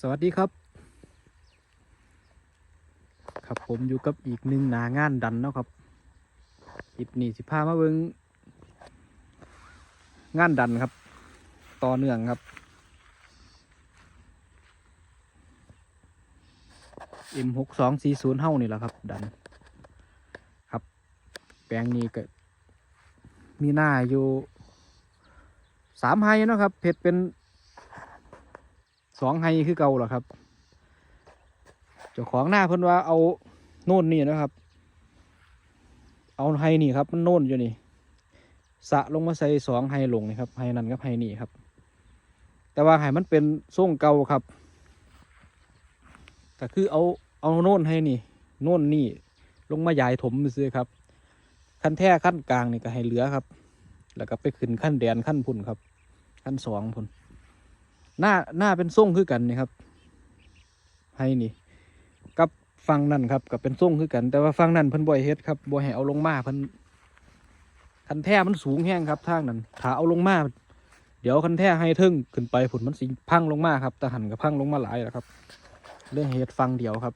สวัสดีครับ ครับผมอยู่กับอีกหนึ่งหนางานดันเนาะครับคลิปนี้สิพามาเบิงงานดันครับ ต่อเนื่องครับ M หกสองสี่ศูนย์เฮ้านี่แหละครับ ดัน ครับ แปลงนี้ก็ มีหน้าอยู่สามไฮเนาะครับเพชรเป็น สองไฮคือเก่าเหรอครับเจ้าของหน้าเพิ่นว่าเอาโน่นนี่นะครับ เอาไฮนี่ครับ มันโน่นอยู่นี่สะลงมาใส่สองไฮลงนี่ครับไฮนั่นกับไฮนี่ครับ แต่ว่าไฮมันเป็นทรงเก่าครับก็คือเอาเอาโน่นไฮนี่โน่นนี่ลงมาใหญ่ถมซื้อครับขั้นแท้ขั้นกลางนี่ก็ให้เหลือครับ แล้วก็ไปขึ้นขั้นแดนขั้นพุ่นครับ ขั้นสองพุ่น หน้าหน้าเป็นทรงคือกันนี่ครับ ให้นี่ กับฟังนั่นครับกับเป็นทรงคือกัน แต่ว่าฟังนั่นเพิ่นบ่อยเฮ็ดครับบ่ให้เอาลงมาเพิ่นคันแท้มันสูงแห้งครับทางนั้นถ้าเอาลงมาเดี๋ยวคันแท้ให้ทึ่งขึ้นไปผุนมันสิพังลงมาครับแต่หันกับพังลงมาหลายแล้วครับ เรื่องเฮ็ดฟังเดียวครับ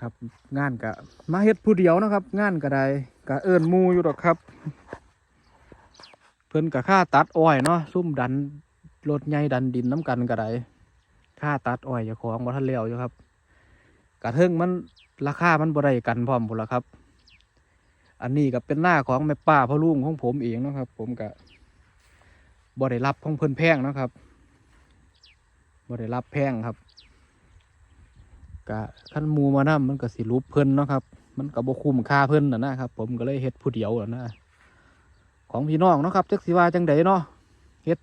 ครับงานกะมาเฮ็ดผู้เดียวนะครับ งานก็ได้กะเอิ้นมูอยู่ดอกครับ เพิ่นกับค่าตัดอ้อยเนาะซุ่มดันรถใหญ่ดันดินน้ำกันก็ได้ค่าตัดอ้อยจ้าของบ่ทันแล้ยวอยู่ครับ กระเทิงมันราคามันบ่ได้กันพร้อมพุ่นละครับ อันนี้ก็เป็นหน้าของแม่ป้าพ่อลุงของผมเองนะครับ ผมก็บ่ได้รับของเพิ่นแพงนะครับบ่ได้รับแพงครับกะขั้นมูมานํมันก็สิรูปเพิ่นเนาะครับ มันก็บ่คุ้มค่าเพิ่นน่ะนะครับ ผมก็เลยเฮ็ดผู้เดียวน่ะนะ ของพี่น้องเนาะครับจักสิว่าจังใดเนาะเฮ็ด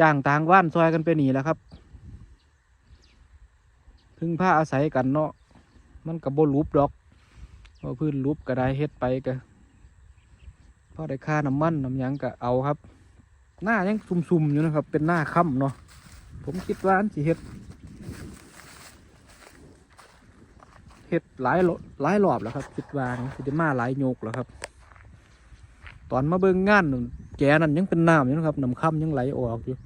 จ้างต่างว่านซอยกันไปหนีแหละครับ พึ่งผ้าอาศัยกันเนาะมันกับโบรูปดอกเพราพื้นรูปก็ได้เฮ็ดไปก็พอได้ค่าน้ำมันน้ำยังก็เอาครับ หน้ายังซุ่มๆอยู่นะครับ เป็นหน้าค่ำเนาะผมคิดว่าอันสิเฮ็ดเฮ็ดหลายหลายรอบแล้วครับ คิดว่าสิได้มาหลายโยกแล้วครับ ตอนมาเบิ่งงานแกนั่นยังเป็นน้ำอยู่นะครับน้ำค่ำยังไหลออกอยู่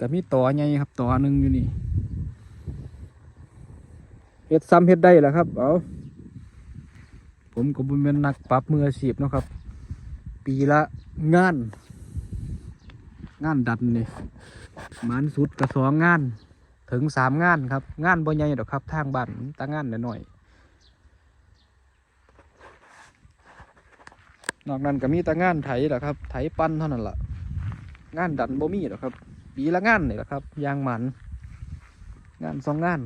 ก็มีต่อใหญ่ครับต่อหนึ่งอยู่นี่เฮ็ดซ้ำเฮ็ดได้แหละครับ เอาผมก็บเป็นนักปรับมืออาชีพนะครับ ปีละงาน งานดันนี่มันสุดกระสองงาน ถึงสามงานครับ งานบ่ใหญ่ดอกครับ ทางบ้านแตางงานหน้อย นอกนั้นก็มีแต่งานไถแหละครับ ไถปั้นเท่านั้นละ่ะ งานดันบ่มีหรอกครับ ปีละงานนี่แหละครับ ยางหมัน งานสองงาน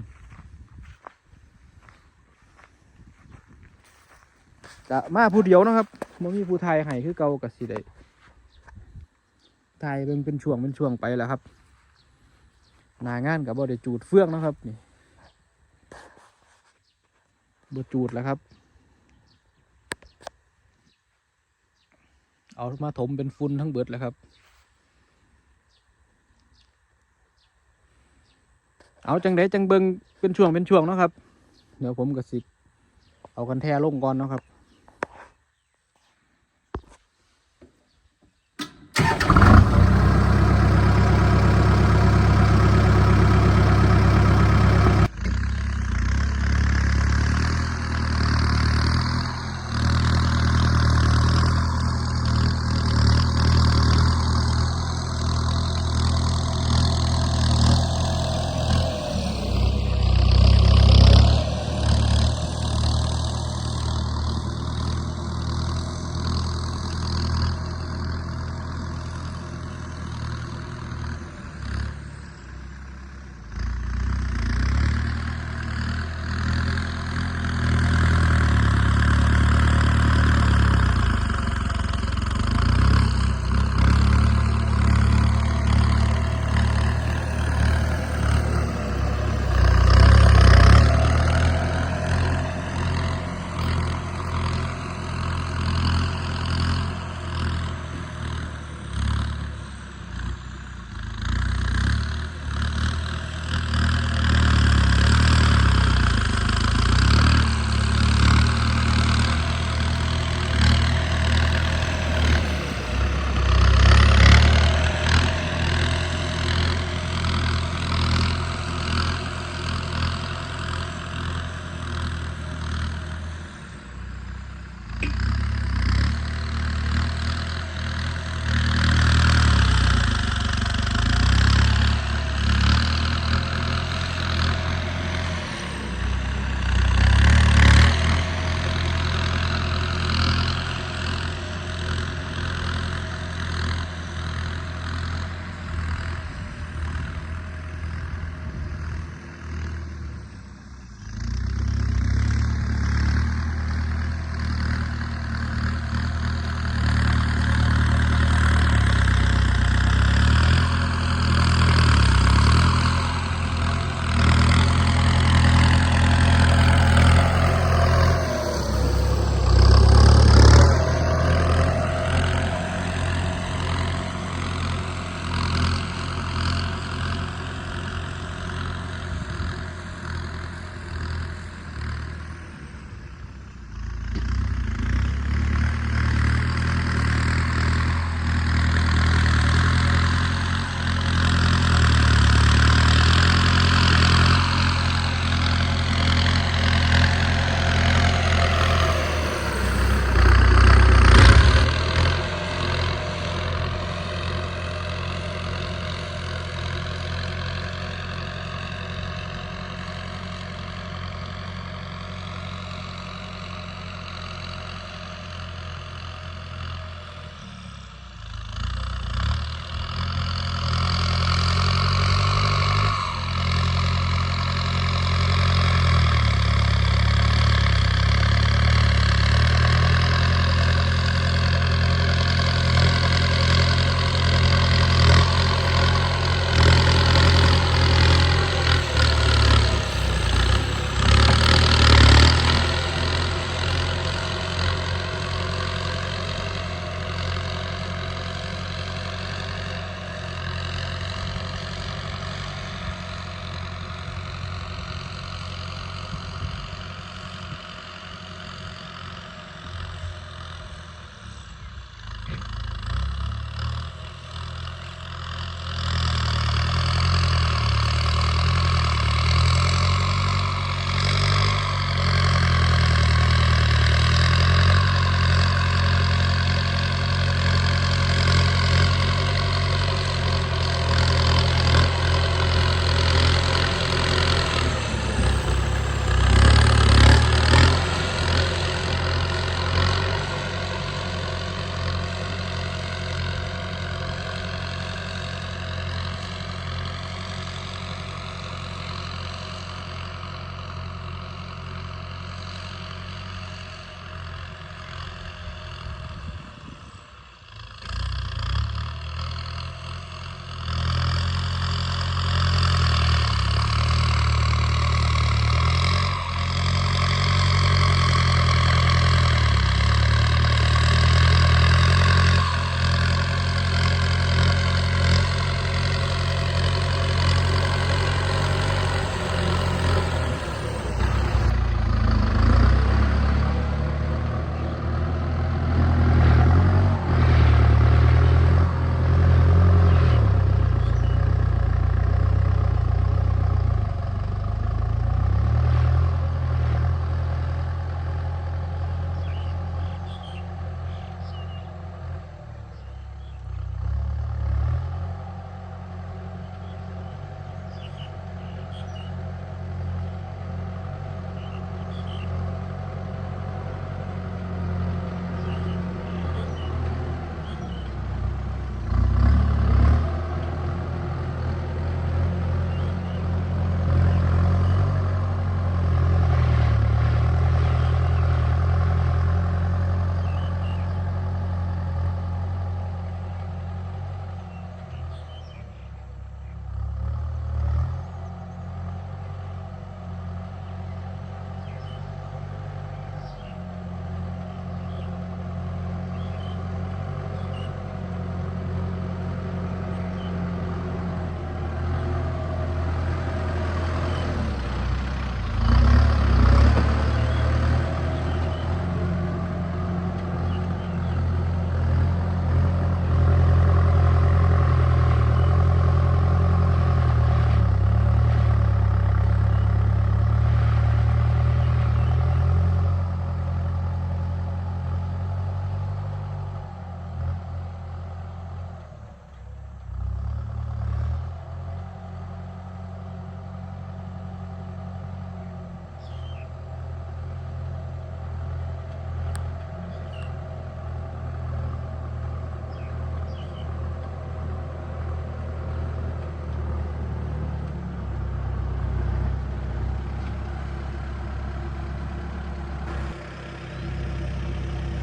กะมาผู้เดียวนะครับบ่มีผู้ไทยให้คือเก่ากับสิได้ไทยเป็นเป็นช่วงเป็นช่วงไปแล้วครับหนางานกับบ่ได้จูดเฟื่องนะครับนี่บ่จูดแล้วครับ เอามาถมเป็นฝุ่นทั้งเบิดแล้วครับ เอาจังไดจังเบิงเป็นช่วงเป็นช่วงเนาะครับ เดี๋ยวผมก็สิ เอากันแท่ลงก่อนเนาะครับ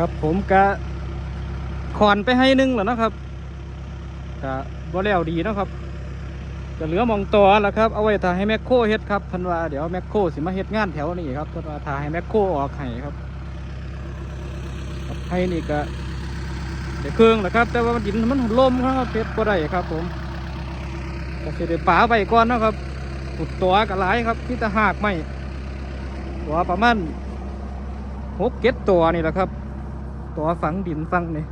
ครับผมกะขอนไปให้หนึงแล้วนะครับกะบ่แล้วดีนะครับจะเหลือมองต่อแล้วครับเอาไว้ถ่ายให้แมคโครเฮ็ดครับพันว่าเดี๋ยวแมคโครสิมาเฮ็ดงานแถวนี้ครับพันว่าถ่ายให้แมคโครออกให้ครับให้นี่ก็เดี๋ยวเครื่องนะครับ แต่ว่ามันดินมันลมครับเพชรบ่ได้ครับ ผมก็สิได้ป่าไปก่อนนะครับขุดตัวก็หลายครับที่ตะหากไม่ตัวประมาณหกเก็ดตัวนี่แหละครับ ตัวฝังดินฝังนี่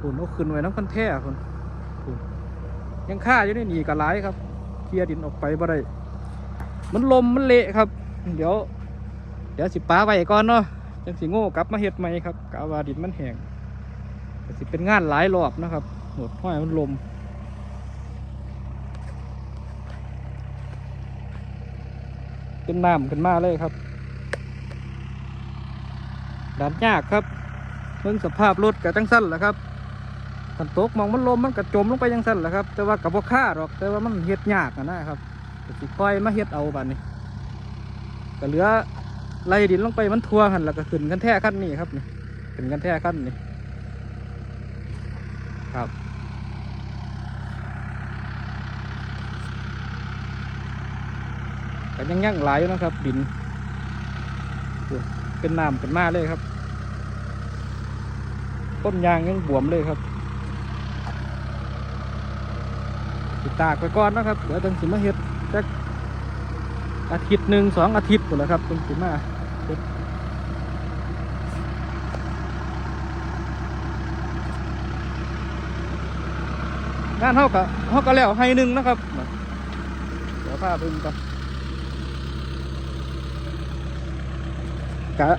คุณเอาขึ้นไว้น้ำคันแท้คุณคุณยังค่าอยู่ในนี่ก็หลายครับเคลียร์ดินออกไปบ่ได้มันลมมันเละครับ เดี๋ยว เดี๋ยวสิป้าไว้ก่อนเนาะจังสิโง่กลับมาเฮ็ดใหม่ครับกะว่าดินมันแห้งสิเป็นงานหลายรอบนะครับหมดห้อยมันลมเป็นน้ำขึ้นมาเลยครับดันยากครับ เพิ่งสภาพรถกับจังสั้นแหละครับขันตกมองมันลมมันกระจมลงไปจังสั้นแหละครับ แต่ว่ากับบ่ค่าหรอก แต่ว่ามันเฮ็ดยากนะครับสิค่อยมาเฮ็ดเอาบัดนี้ก็เหลือไล่ดินลงไปมันทั่วหันแล้วก็ขึ้นกันแท่ขั้นนี้ครับนี่ขึ้นกันแท่ขั้นนี้ครับก็ยังยั่งหลายอยู่นะครับดินเป็นน้ำเป็นมาเลยครับ ต้นยางยังบวมเลยครับติดตากไปก่อนนะครับเดี๋ยวจังสิมาเฮ็ดจักอาทิตย์หนึ่งสองอาทิตย์หมดแล้วครับจังสิมาเฮ็ดงานเท่ากับเท่ากับแล้วให้หนึ่งนะครับเดี๋ยวพาพิ่งก่อนกะ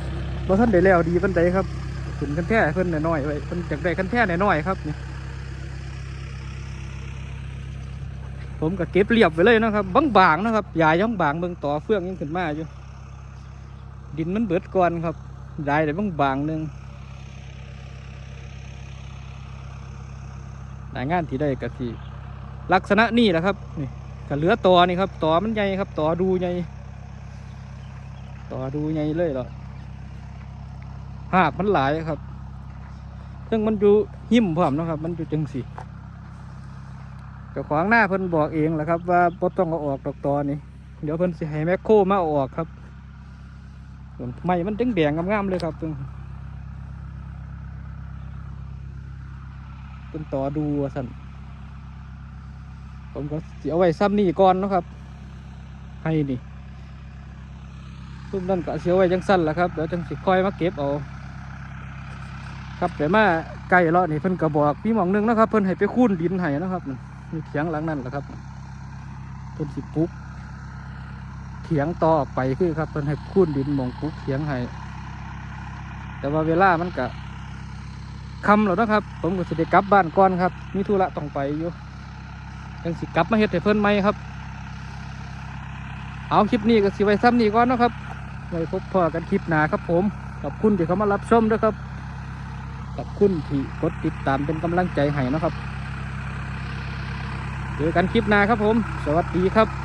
บ่ท่านได้แล้วดีเพิ่นใดครับ ขึ้นคันแท่เพิ่นน้อยๆไว้เพิ่นจากได้คันแท่น้อยๆครับนี่ผมก็เก็บเรียบไว้เลยนะครับบางๆนะครับยายยังบางเบิ่งต่อเฟื่องยังขึ้นมาอยู่ดินมันเบิดก่อนครับยายได้บางๆหนึงหนายงานที่ได้ก็สิลักษณะนี้แหละครับนี่ก็เหลือต่อนี่ครับต่อมันใหญ่ครับต่อดูใหญ่ต่อดูใหญ่เลยหรอ หากมันหลายครับซึ่งมันอยู่หิมพร้อมนะครับ มันอยู่จังสีกับขวางหน้าเพิ่นบอกเองแหละครับ ว่าบ่ต้องเอาออกดอกตอนี่เดี๋ยวเพิ่นสิให้แมคโครมาออกครับไม้มันแดงๆงามๆเลยครับเพิ่งเป็นตอดูสั่นผมก็เสียไว้ซ้ำนี่ก่อนนะครับ ให้นี่ซุ่มนั่นก็เสียไว้จังสั้นแหละครับเดี๋ยวจังสิคอยมาเก็บเอา ครับแต่มาไก่เลาะนี่เพิ่นก็บอกพี่หมองหนึงนะครับ เพิ่นให้ไปคูนดินให้นะครับนั่นมีเถียงหลังนั่นแหละครับเพิ่นสิปลุกเถียงต่อออกไปคือครับเพิ่นให้คูนดินมองปลุกเถียงให้แต่ว่าเวลามันก็คำแล้วนะครับ ผมก็สิได้กลับบ้านก่อนครับ มีธุระต้องไปอยู่ยังสิกลับมาเฮ็ดให้เพิ่นไหมครับ เอาคลิปนี้ก็สิไว้ซ้ำนี้ก่อนนะครับไว้พบพอกันคลิปหนาครับผมขอบคุณที่เขามารับชมด้วยครับ ขอบคุณที่กดติดตามเป็นกำลังใจให้นะครับ เจอกันคลิปหน้าครับผม สวัสดีครับ